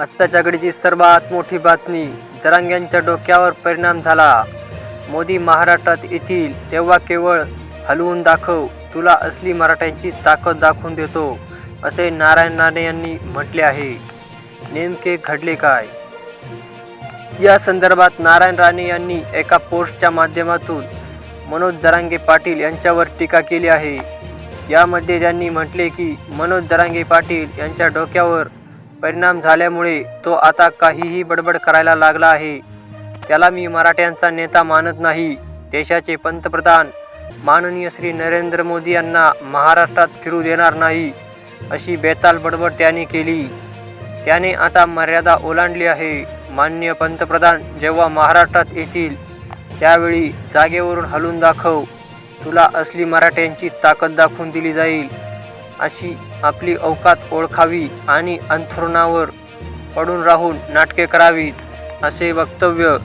आत्ताच्या घडीची सर्वात मोठी बातमी जरांग्यांच्या डोक्यावर परिणाम झाला. मोदी महाराष्ट्रात येतील तेव्हा केवळ हलवून दाखव तुला असली मराठ्यांची ताकद दाखवून देतो असे नारायण राणे यांनी म्हटले आहे. नेमके घडले काय? या संदर्भात नारायण राणे यांनी एका पोस्टच्या माध्यमातून मनोज जरांगे पाटील यांच्यावर टीका केली आहे. यामध्ये त्यांनी म्हटले की मनोज जरांगे पाटील यांच्या डोक्यावर परिणाम झाल्यामुळे तो आता काहीही बडबड करायला लागला आहे. त्याला मी मराठ्यांचा नेता मानत नाही. देशाचे पंतप्रधान माननीय श्री नरेंद्र मोदी यांना महाराष्ट्रात फिरू देणार नाही अशी बेताल बडबड त्याने केली. त्याने आता मर्यादा ओलांडली आहे. माननीय पंतप्रधान जेव्हा महाराष्ट्रात येतील त्यावेळी जागेवरून हलून दाखव. तुला असली मराठ्यांची ताकद दाखवून दिली जाईल. अशी आपली अवकात ओळखावी आणि अंथरुणावर पडून राहून नाटके करावीत असे वक्तव्य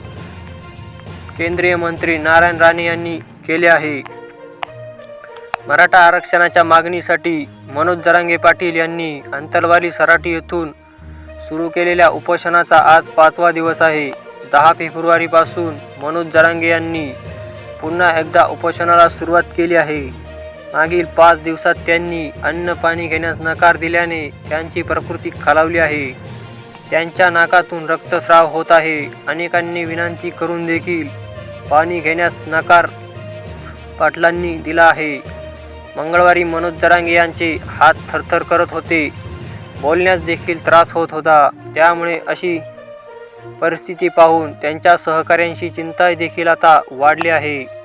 केंद्रीय मंत्री नारायण राणे यांनी केले आहे. मराठा आरक्षणाच्या मागणीसाठी मनोज जरांगे पाटील यांनी अंतरवाली सराटी येथून सुरू केलेल्या उपोषणाचा आज पाचवा दिवस आहे. दहा फेब्रुवारीपासून मनोज जरांगे यांनी पुन्हा एकदा उपोषणाला सुरुवात केली आहे. मागील पाच दिवसात त्यांनी अन्न पाणी घेण्यास नकार दिल्याने त्यांची प्रकृती खालावली आहे. त्यांच्या नाकातून रक्तस्राव होत आहे. अनेकांनी विनंती करून देखील पाणी घेण्यास नकार पाटलांनी दिला आहे. मंगळवारी मनोज जरांगे यांचे हात थरथर करत होते. बोलण्यास देखील त्रास होत होता. त्यामुळे अशी परिस्थिती पाहून त्यांच्या सहकाऱ्यांशी चिंता देखील आता वाढली आहे.